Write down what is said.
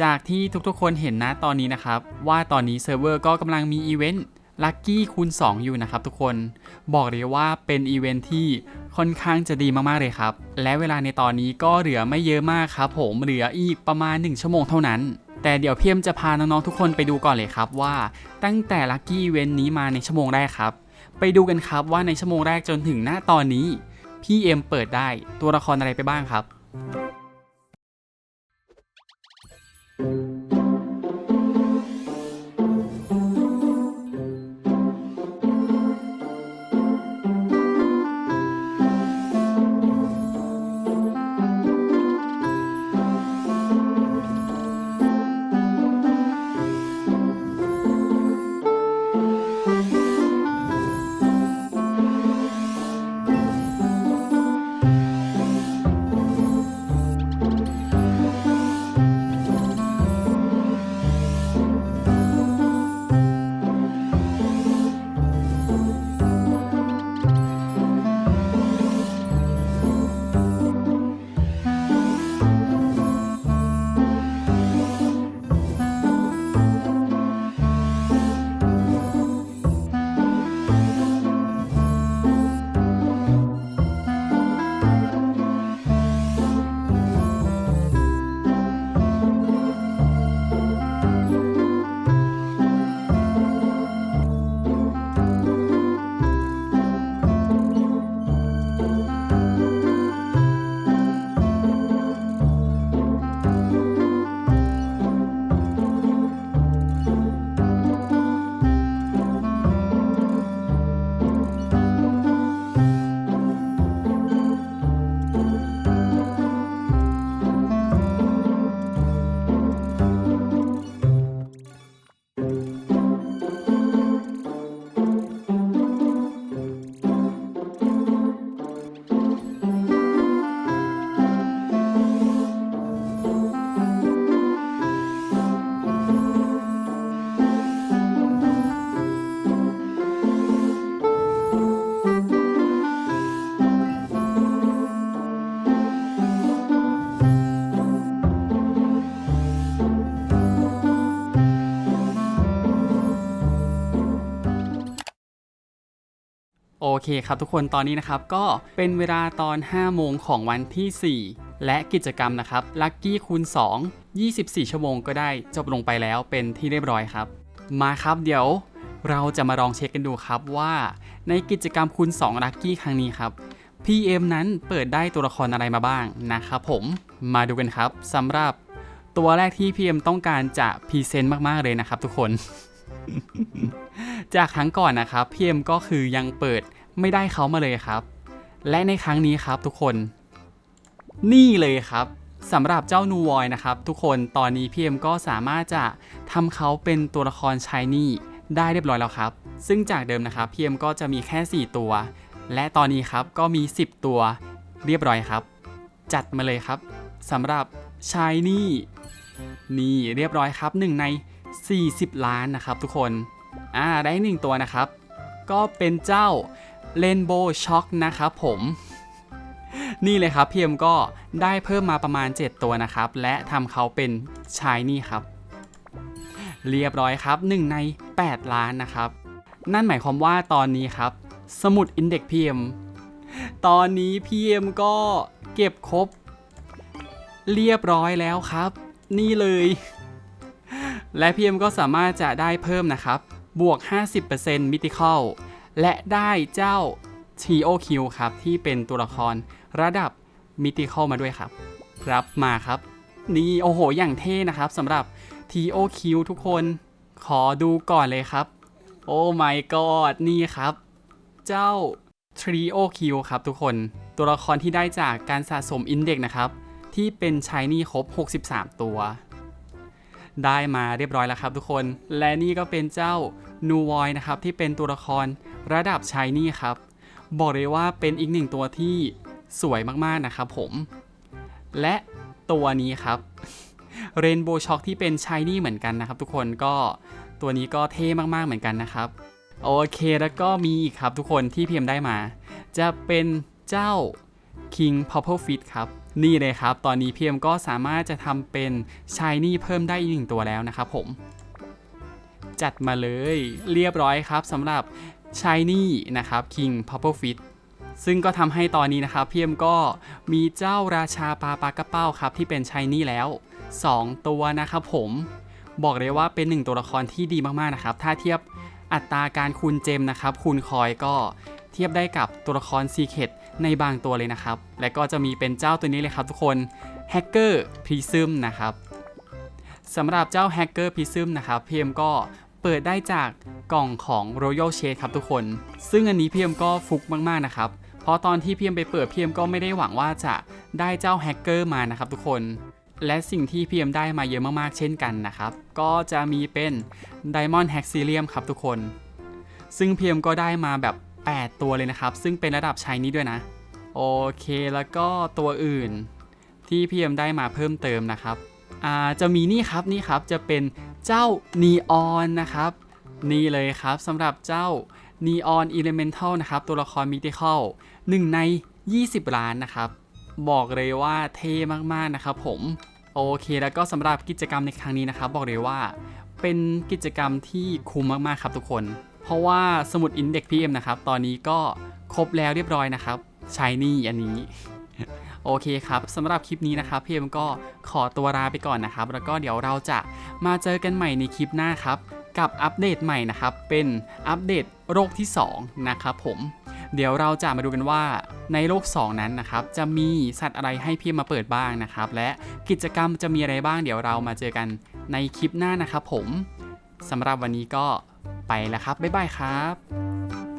จากที่ทุกๆคนเห็นนะตอนนี้นะครับ ว่าตอนนี้เซิร์ฟเวอร์ก็กำลังมีอีเวนต์ลัคกี้คูณ2 อยู่นะครับทุกคนบอกเลยว่าเป็นอีเวนต์ที่ค่อนข้างจะดีมากๆเลยครับ และเวลาในตอนนี้ก็เหลือไม่เยอะมากครับผมเหลืออีกประมาณ 1 ชั่วโมงเท่านั้น แต่เดี๋ยวเพียมจะพาน้องๆทุกคนไปดูก่อนเลยครับว่าตั้งแต่ลัคกี้อีเวนต์นี้มาในชั่วโมงแรกครับ ไปดูกันครับว่าในชั่วโมงแรกจนถึงหน้าตอนนี้พี่เอ็มเปิดได้ตัวละครอะไรไปบ้างครับ โอเคครับทุกคนตอนนี้นะครับก็เป็นเวลาตอน 5 โมงของวันที่ 4 และกิจกรรมนะครับลัคกี้คูณ 2 24 ชั่วโมงก็ได้จบลงไปแล้วเป็นที่เรียบร้อยครับ มาครับเดี๋ยวเราจะมาลองเช็คกันดูครับว่าในกิจกรรมคูณ2ลัคกี้ครั้งนี้ครับ PM นั้นเปิดได้ตัวละครอะไรมาบ้างนะครับผมมาดูกันครับสำหรับตัวแรกที่ PM ต้องการจะพรีเซนต์มากๆเลยนะครับทุกคน จากครั้งก่อนนะครับพีเอ็มก็คือยังเปิดไม่ได้เขามาเลยครับ และในครั้งนี้ครับทุกคน นี่เลยครับสำหรับเจ้านูวอยนะครับ ทุกคนตอนนี้พีเอ็มก็สามารถจะทำเขาเป็นตัวละครชายนี่ได้เรียบร้อยแล้วครับ ซึ่งจากเดิมนะครับพีเอ็มก็จะมีแค่ 4 ตัว และตอนนี้ครับก็มี 10 ตัวเรียบร้อยครับ จัดมาเลยครับสำหรับชายนี่นี่เรียบร้อยครับหนึ่งใน 40 ล้านนะครับทุกคน อ่าได้หนึ่งตัวนะครับ ก็เป็นเจ้า Rainbow Shock นะครับผม นี่เลยครับพีเอ็มก็ได้เพิ่มมาประมาณ 7 ตัวนะครับ และทำเขาเป็นชายนี่ครับ เรียบร้อยครับ 1 ใน 8 ล้านนะครับ นั่นหมายความว่าตอนนี้ครับ สมุด Index PM ตอนนี้ PM ก็เก็บครบ เรียบร้อยแล้วครับ นี่เลย และ PM ก็สามารถจะได้เพิ่มนะครับ บวก 50% Mythical และได้เจ้า TOQ ครับ ที่เป็นตัวละครระดับ Mythical มาด้วยครับ รับมาครับ นี่โอ้โห อย่างเท่นะครับสำหรับ TOQ ทุกคนขอดูก่อนเลยครับ โอ้ my god นี่ครับ เจ้า Trio Q ครับทุกคน ตัวละครที่ได้จากการสะสม Index นะครับ ที่เป็นชายนี่ครบ 63 ตัว ได้มาเรียบร้อยแล้วครับทุกคน และนี่ก็เป็นเจ้านูวอยนะครับที่เป็นตัวละครระดับชายนี่ครับ บอกเลยว่าเป็นอีกหนึ่งตัวที่สวยมากๆนะครับผม และตัวนี้ครับเรนโบว์ช็อคที่เป็นชายนี่เหมือนกันนะครับ ทุกคนก็ตัวนี้ก็เท่มากๆเหมือนกันนะครับ โอเคแล้วก็มีอีกครับทุกคนที่เพียมได้มา จะเป็นเจ้า King p u r p l e Fit ครับ นี่เลยครับ ตอนนี้พีเอ็มก็สามารถจะทำเป็นชายนี่เพิ่มได้อีกหนึ่งตัวแล้วนะครับผม จัดมาเลยเรียบร้อยครับสำหรับชายนี่นะครับ King p u p p l e Fit ซึ่งก็ทำให้ตอนนี้นะครับพีเอ็มก็มีเจ้าราชาปลาปลากระเป้าครับ ที่เป็นชายนี่แล้ว 2 ตัวนะครับผมบอกเลยว่าเป็นหนึ่งตัวละครที่ดีมากๆนะครับ ถ้าเทียบอัตราการคูณเจมนะครับคูณคอยก็เทียบได้กับตัวละครซีเคด ในบางตัวเลยนะครับ และก็จะมีเป็นเจ้าตัวนี้เลยครับทุกคนแฮกเกอร์พรีซึมนะครับสำหรับเจ้าแฮกเกอร์พรีซึมนะครับพีเอ็มก็เปิดได้จากกล่องของ Royal Shade ครับทุกคน ซึ่งอันนี้พีเอ็มก็ฟุกมากๆนะครับ เพราะตอนที่พีเอ็มไปเปิดพีเอ็มก็ไม่ได้หวังว่าจะได้เจ้าแฮกเกอร์มานะครับทุกคนและสิ่งที่พีเอ็มได้มาเยอะมากๆ เช่นกันนะครับ ก็จะมีเป็น Diamond h a x i l i u m ครับทุกคน ซึ่งพีเอ็มก็ได้มาแบบ 8 ตัวเลยนะครับ ซึ่งเป็นระดับชายนี้ด้วยนะ โอเคแล้วก็ตัวอื่นที่พีเอ็มได้มาเพิ่มเติมนะครับอ่าจะมีนี่ครับนี่ครับจะเป็นเจ้า Neon นนะครับ นี่เลยครับสำหรับเจ้า Neon Elemental นะครับ ตัวละคร Mythical 1ใน 20 ล้านนะครับ บอกเลยว่าเท่มากๆนะครับผมโอเคแล้วก็สำหรับกิจกรรมในครั้งนี้นะครับ บอกเลยว่าเป็นกิจกรรมที่คุ้มมากๆครับทุกคน ราะว่าสมุด Index PM นะครับ ตอนนี้ก็ครบแล้วเรียบร้อยนะครับชายนี่อันนี้ โอเคครับสำหรับคลิปนี้นะครับพี่เอ็มก็ขอตัวลาไปก่อนนะครับ แล้วก็เดี๋ยวเราจะมาเจอกันใหม่ในคลิปหน้าครับ กับอัปเดตใหม่นะครับ เป็นอัปเดตโรคที่ 2 นะครับผมเดี๋ยวเราจะมาดูกันว่าในโลก 2 นั้นนะครับ จะมีสัตว์อะไรให้พี่มาเปิดบ้างนะครับ และกิจกรรมจะมีอะไรบ้าง เดี๋ยวเรามาเจอกันในคลิปหน้านะครับผมสำหรับวันนี้ก็ ไปแล้วครับ บ๊ายบายครับ